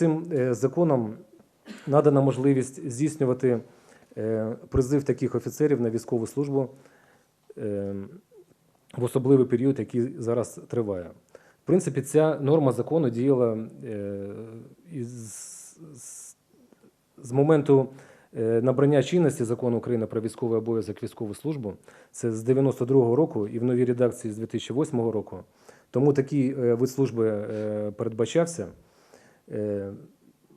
цим е, законом надана можливість здійснювати е, призив таких офіцерів на військову службу е, в особливий період, який зараз триває. В принципі, ця норма закону діяла з, моменту набрання чинності закону України про військовий обов'язок військову службу. Це з 92-го року і в новій редакції з 2008 року. Тому такий вид служби передбачався. Е,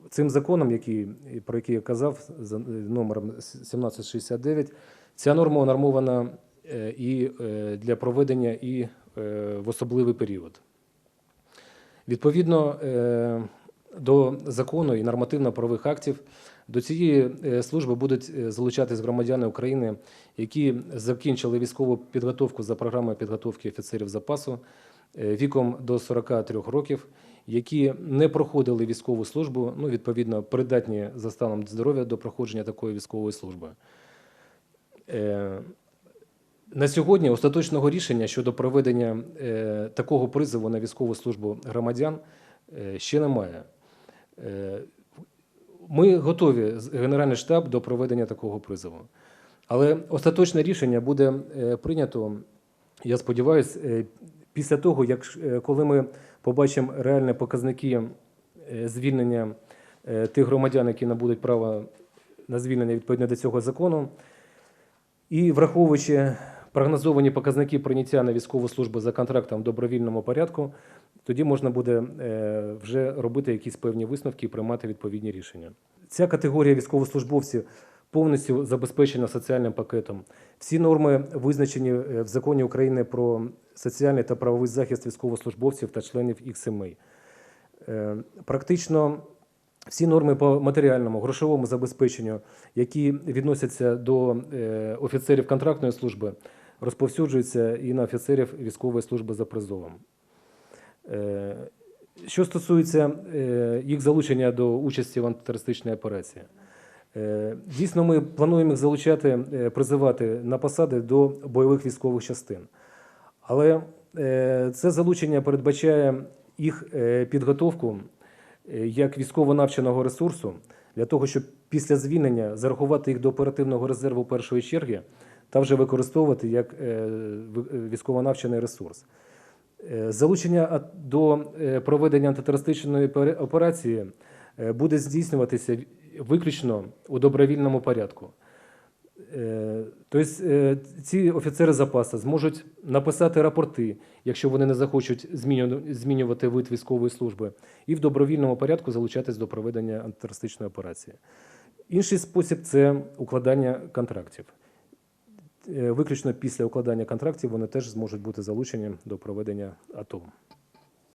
Цим законом, який, про який я казав, за е, номером 1769, ця норма унормована е, і для проведення і в особливий період. Відповідно до закону і нормативно-правових актів до цієї е, служби будуть е, залучатись громадяни України, які закінчили військову підготовку за програмою підготовки офіцерів запасу е, віком до 43 років, які не проходили військову службу, ну відповідно придатні за станом здоров'я до проходження такої військової служби. На сьогодні остаточного рішення щодо проведення такого призову на військову службу громадян ще немає. Е, ми готові, Генеральний штаб, до проведення такого призову. Але остаточне рішення буде е, прийнято, я сподіваюся, е, після того, як коли ми побачимо реальні показники звільнення тих громадян, які набудуть право на звільнення відповідно до цього закону. І враховуючи прогнозовані показники прийняття на військову службу за контрактом в добровільному порядку, тоді можна буде е, вже робити якісь певні висновки і приймати відповідні рішення. Ця категорія військовослужбовців повністю забезпечена соціальним пакетом. Всі норми визначені е, в законі України про соціальний та правовий захист військовослужбовців та членів їх сімей. Е, Практично всі норми по матеріальному, грошовому забезпеченню, які відносяться до офіцерів контрактної служби, розповсюджуються і на офіцерів військової служби за призовом. Е, Що стосується е, їх залучення до участі в антитерористичній операції, е, дійсно ми плануємо їх залучати, призивати на посади до бойових військових частин. Але це залучення передбачає їх підготовку як військово-навченого ресурсу для того, щоб після звільнення зарахувати їх до оперативного резерву першої черги та вже використовувати як військово-навчений ресурс. Е, Залучення до е, проведення антитерористичної операції е, буде здійснюватися виключно у добровільному порядку. Тобто ці офіцери запасу зможуть написати рапорти, якщо вони не захочуть змінювати вид військової служби, і в добровільному порядку залучатись до проведення антитерористичної операції. Інший спосіб це укладання контрактів. Е, Виключно після укладання контрактів вони теж зможуть бути залучені до проведення АТО.